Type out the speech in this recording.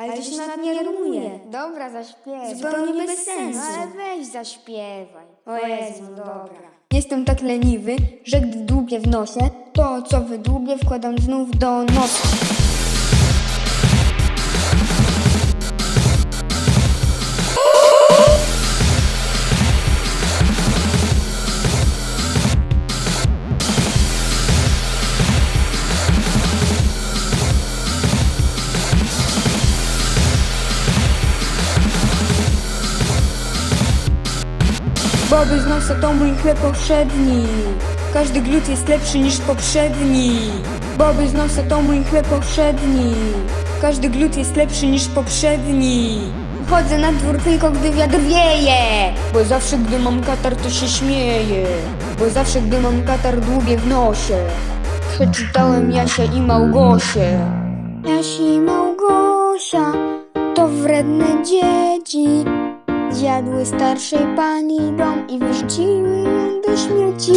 Ale to się nawet nie rymuje. Dobra, zaśpiewaj. Zupełnie bez sensu. No ale weź, zaśpiewaj. O Jezu, no dobra. Jestem tak leniwy, że gdy dłubię w nosie, to co wydłubię wkładam znów do nosa. Boby z nosa to mój chleb powszedni. Każdy glut jest lepszy niż poprzedni. Boby z nosa to mój chleb powszedni. Każdy glut jest lepszy niż poprzedni. Chodzę na dwór tylko gdy wiatr wieje. Bo zawsze gdy mam katar to się śmieję. Bo zawsze gdy mam katar długie w nosie. Przeczytałem Jasia i Małgosię. Jasia i Małgosia to wredne dzieci. Zjadły starszej pani dom i wyrzuciły ją do śmieci.